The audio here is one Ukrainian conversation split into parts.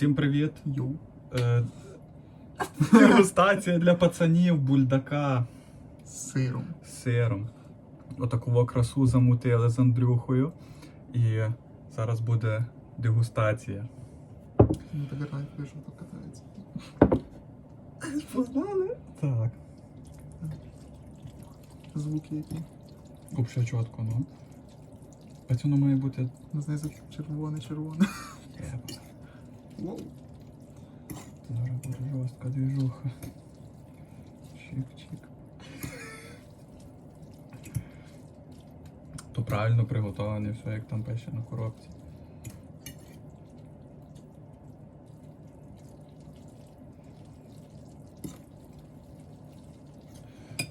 Всім привіт! Йоу. Е, Дегустація для пацанів бульдака З сиром. з сиром. Отаку красу замутили з Андрюхою. І зараз буде дегустація. Ну так грає, що тут катається. Познали? Так. Звуки які. Взагалі чітко, ну. А це воно має бути. Не знаю, за червоне, червоне. Воу. Зараз буде жорстка двіжуха. Чик-чик. То правильно приготовлений, все як там пише на коробці.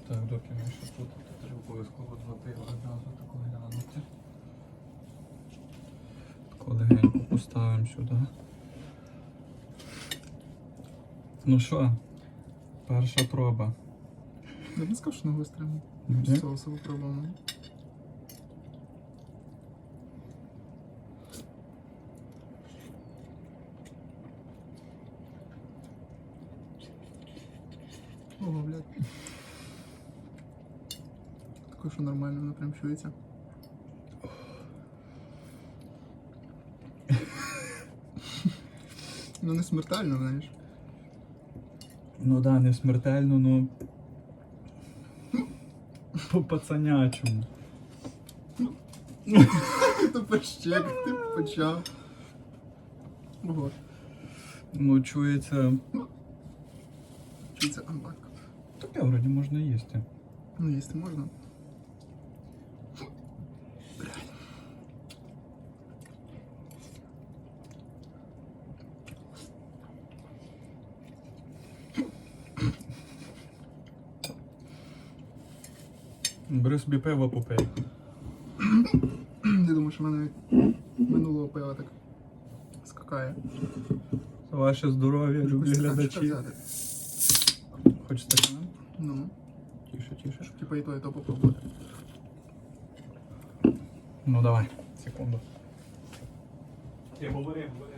Так, доки ми ще тут, то треба обов'язково два пива одразу тако глянути. Тако легенько поставимо сюди. Ну що, перша проба. Я б не сказав, що не гострим. Ні? З соусу випробовано. Ого, блядь. Такое, що нормально, воно прям чується. Ну не смертельно, знаєш. Ну да, не смертельно, ну. По пацанячому. Ти пощек, ти почав. Ого, Ну, чується. чується амбак. Таке вроді можна їсти. Ну, їсти можна. Собі пиво попий. Я думаю, що в мене минулого пива так скакає. Ваше здоров'я, любі глядачі. взяти? Хоч стакан? Ну, Тише, тише. щоб типа і то, і то попробувати. Ну давай, секунду. Я говори, говори.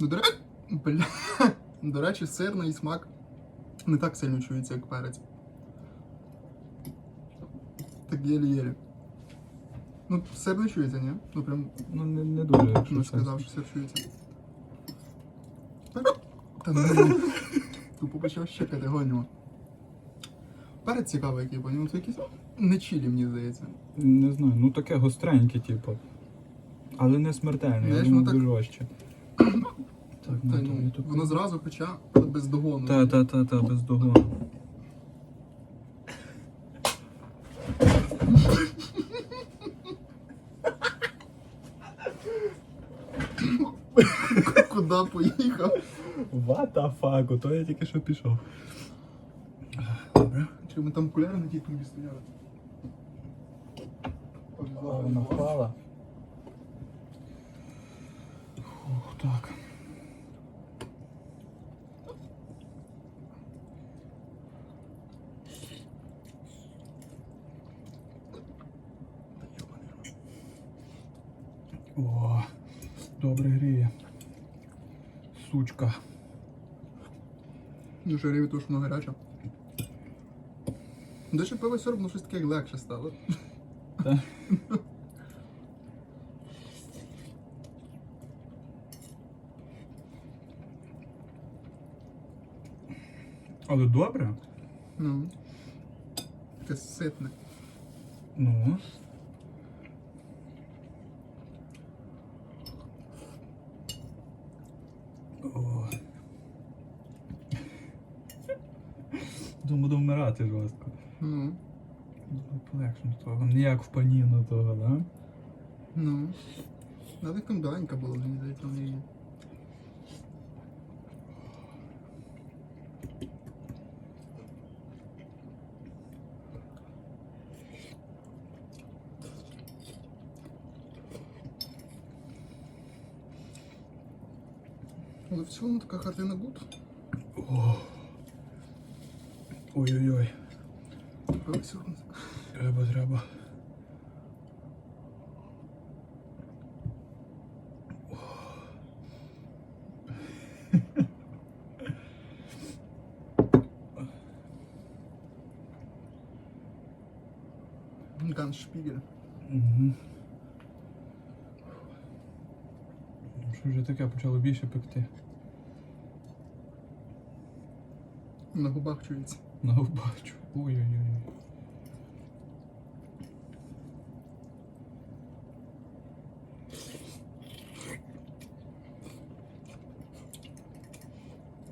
Ну, до речі, бля. До речі, сирний смак не так сильно чується, як перець. Так єлі-єлі. Ну, не чується, ні? Ну прям Ну не, не дуже, якщо чесно. сказав, що сир чується. Та ну. Тупо почав щекати гоню. Перець цікавий, який, бо він якийсь не чилі, мені здається. Не знаю, ну таке гостреньке, типу. Але не смертельне, я Знаєш, думаю, ну так- буде жорстче. Так, Та, ну, ну, воно зразу хоча без догону. Та, та, та, та, без догону. Куди поїхав? What the fuck, ото я тільки що пішов. Добре. Чи ми там окуляри на тій тумбі стояли? А вона впала. Ух, так. О, добре гріє. Сучка. Ну, жарів, тому що воно гаряче. До речі, пиво сьорб, ну щось таке легше стало. Та. Але добре. Ну. Таке ситне. Ну. Думаю, буду вмирати жорстко. Ну. Полегшим того. Ніяк в паніну того, да? Ну. Навіть там була, мені здається, в неї. Але в цілому така картина гуд. О. Ой-ой-ой. Треба, треба. Ganz Spiegel. Угу. Що вже таке почало більше пекти? На губах чується. На бачу. Ой-ой-ой.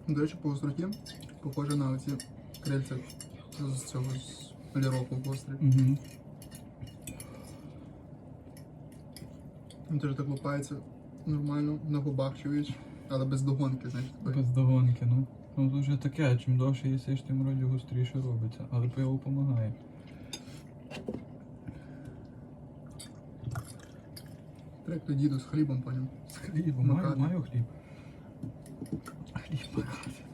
До речі, по гостроті похоже на оці крильця з цього з поліроку гострий. Угу. Він теж так лупається нормально, на губах чуєш, але без догонки, знаєш. Без догонки, ну. Ну тут вже таке, чим довше їсиш, тим вроді густріше робиться. Але пиво допомагає. Так то діду з хлібом, поняв. З хлібом, маю, маю хліб. Хліб макати.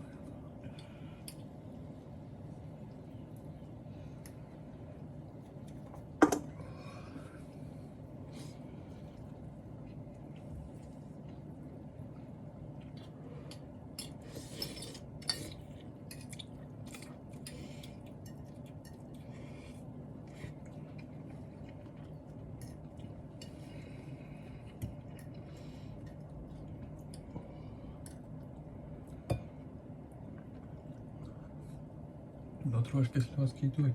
Да трошки сльозки йдуть.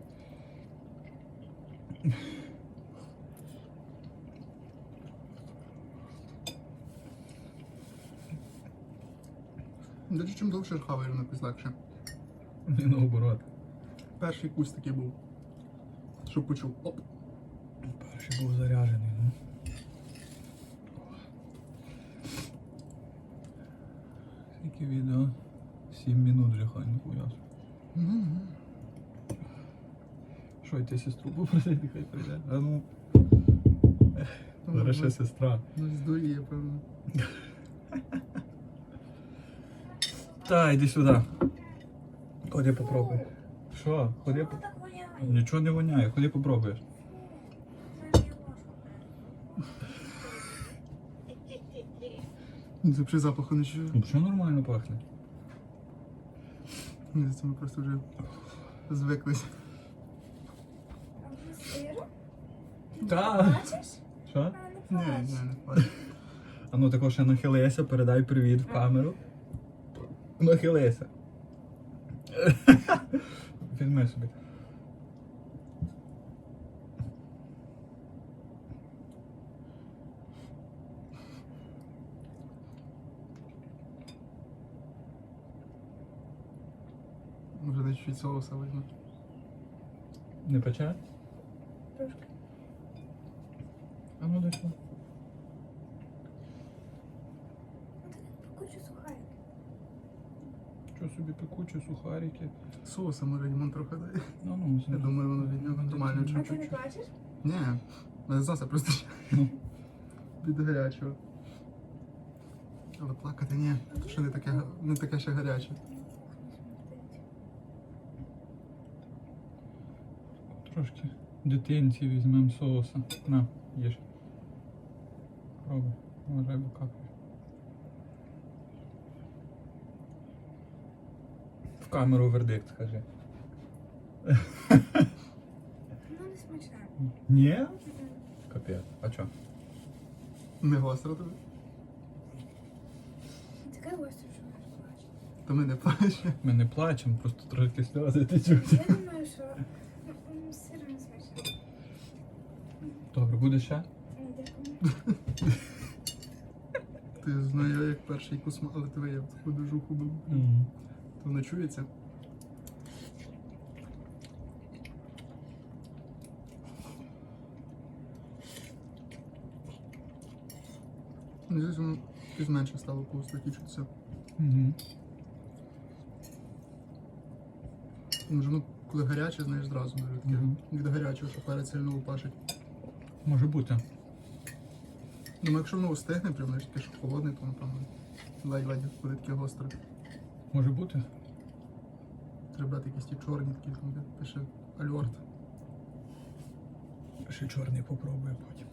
До речі, чим довше воно якось легше. Не наоборот. Перший кусь такий був. Щоб почув. Оп. Перший був заряджений, ну. Скільки відео? 7 минут вже хай не хуяс. Мгм. Що, сестру попросити, хай прийде? А ну. Ну, Зараз ще ну, сестра. Ну, здуріє, певно. Та, йди сюди. Ходи попробуй. Що? Ходи по... Нічого не воняє, ходи попробуєш. Ну, Це взагалі запаху не чую. Ну, що нормально пахне? Ні, Це ми просто вже звиклися. Та. Бачиш? Що? А, Ні, не ні, не плачу. А ну тако ще нахилися, передай привіт в камеру. Нахилися. Візьми собі. Може десь чуть соуса візьме. Не пече? Трошки. А ну Покучу сухарик. Що собі пекучі сухарики. Соуса може Дімон трохи дає. Ну, ну, Я думаю, воно від нього нормально А ти не чуть-чуть. плачеш? Ні, мене з носа просто Ну. від гарячого. Але плакати ні, що не таке, га- не таке ще гаряче. Трошки дитинці візьмемо соуса. На, їж. Пробуй. Може, або капає. В камеру вердикт скажи. Ну, не смачне. Ні? Капець. А чо? Не гостро тобі? Таке гостро, що не плаче. То ми не плачемо. Ми не плачемо, просто трошки сльози течуть. Я думаю, що м, сир не смачне. Добре, буде ще? Дякую. Ти знаю, як перший кусма, але тебе я таку був. Мгм. То не чується. Ну, Здесь воно якось менше стало пусто, тічиться. Мгм. Може, ну, коли гаряче, знаєш, зразу дуже таке. Мгм. Від гарячого, що перець сильно упашить. Може бути. Ну, якщо воно остигне, прям знаєш, таке, що холодне, то напевно ледь-ледь буде таке гостре. Може бути? Треба брати якісь ті чорні такі, там де пише альорт. Ще чорний попробую потім.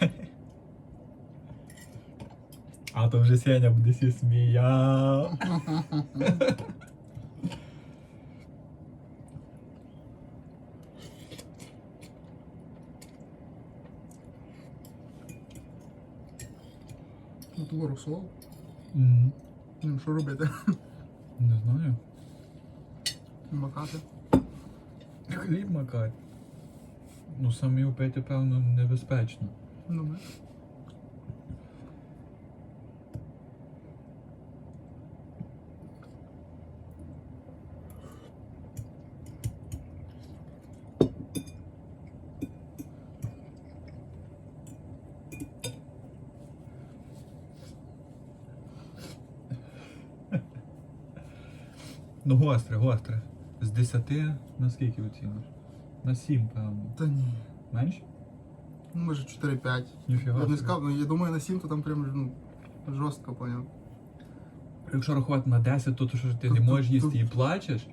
А то вже Сеня буде сі сміяв. Ну, слов. Mm. Ну, що робити? Не знаю. Макати. Хліб макати. Ну, самі упити, певно, небезпечно. Ну, ми. Ну, гостре, гостре. З 10 на скільки оціниш? На 7, певно. Та ні. Менше? Ну, може 4-5. Ніфіга. Я б не собі. сказав, ну я думаю на 7 то там прям ну, жорстко поняв. Якщо рахувати на 10, то, то що ж ти не Тут- можеш тут- їсти і плачеш.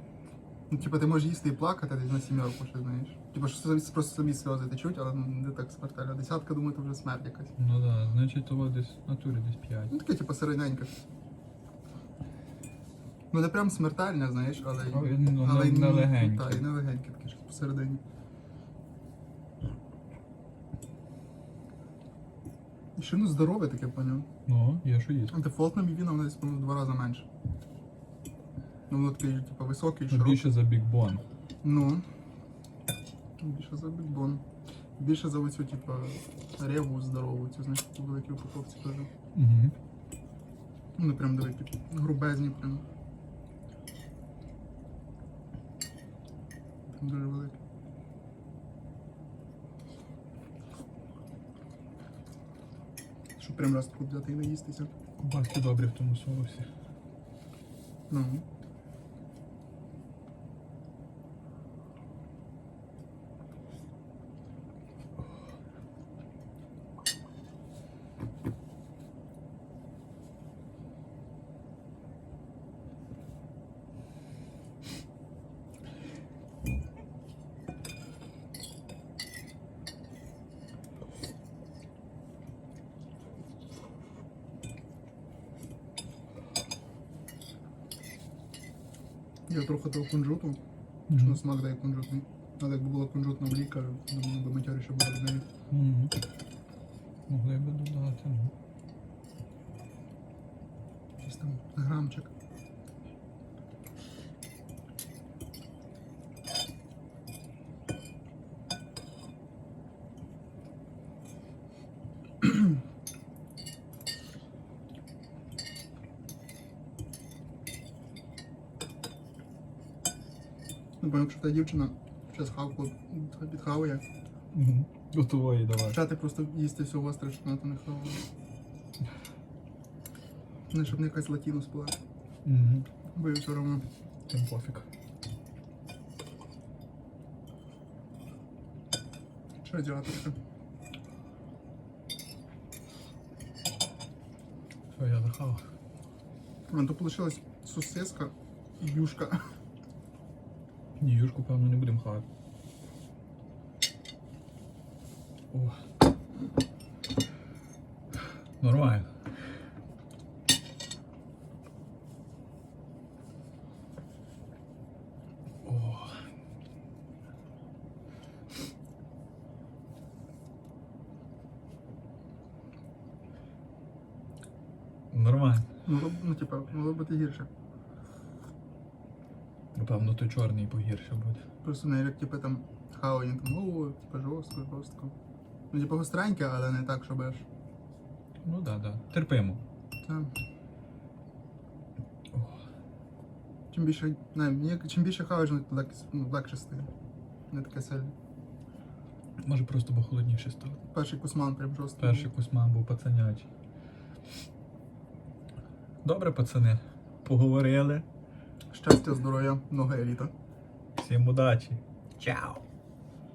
Ну, типа, ти можеш їсти і плакати, десь на сімерку ще знаєш. Типа, що собі, просто собі сльози течуть, але ну, не так смертельно. Десятка, думаю, то вже смерть якась. Ну да, значить того десь в натурі десь 5. Ну таке, типа, середненьке. Ну не прям смертельне, знаєш, але, й- Але, ну, але не- й, не ну, легеньке. Та, і не легеньке, таке щось посередині. І ще ну здорове таке, поняв. Ну, є що їсти. Дефолтна мівіна, вона десь, по-моєму, в два рази менше. Ну, воно такий, типа, високий, Ну, широкий. Більше за бікбон. Ну. Більше за бікбон. Більше за оцю, типа, реву здорову, цю, знаєш, таку велику упаковці теж. Угу. Ну, прям диви, такі грубезні, прям. Дуже великі. Щоб прям раз взяти і наїстися. Кубаски добре в тому соусі. Ну. Я трохи того кунжуту. Що на смак дає кунжутний. Але якби була кунжутна олійка, думаю, би матяріше було в неї. Угу. Могли би додати. ну. Щось там грамчик. Ну, бо якщо та дівчина зараз хавку підхавує, Угу. Готової давай. почати просто їсти все гостре, щоб вона то не хавала. Не, щоб не якась латінус була, Угу. бо їй все одно. Тим пофіг. Радіаторка. Все, я захав. А то получилась сосиска і юшка. Ні, юшку, певно, не будемо хавати. О. Нормально. Нормально. Могло б, ну, типа, могло бути гірше. Напевно, то чорний погірше буде. Просто не як типу там хавані, там, о, типа жорстко, жорстко. Ну, типа гостреньке, але не так, щоб аж. Ну да, да. Терпимо. Та. О. Чим більше, не, мені, чим більше хаваєш, ну, ну, легше стає. Не таке сильне. Може просто бо холодніше стало. Перший кусман прям жорсткий. Перший кусман був пацанячий. Добре, пацани. Поговорили. Щастя, здоров'я, много еліта. Всім удачі. Чао!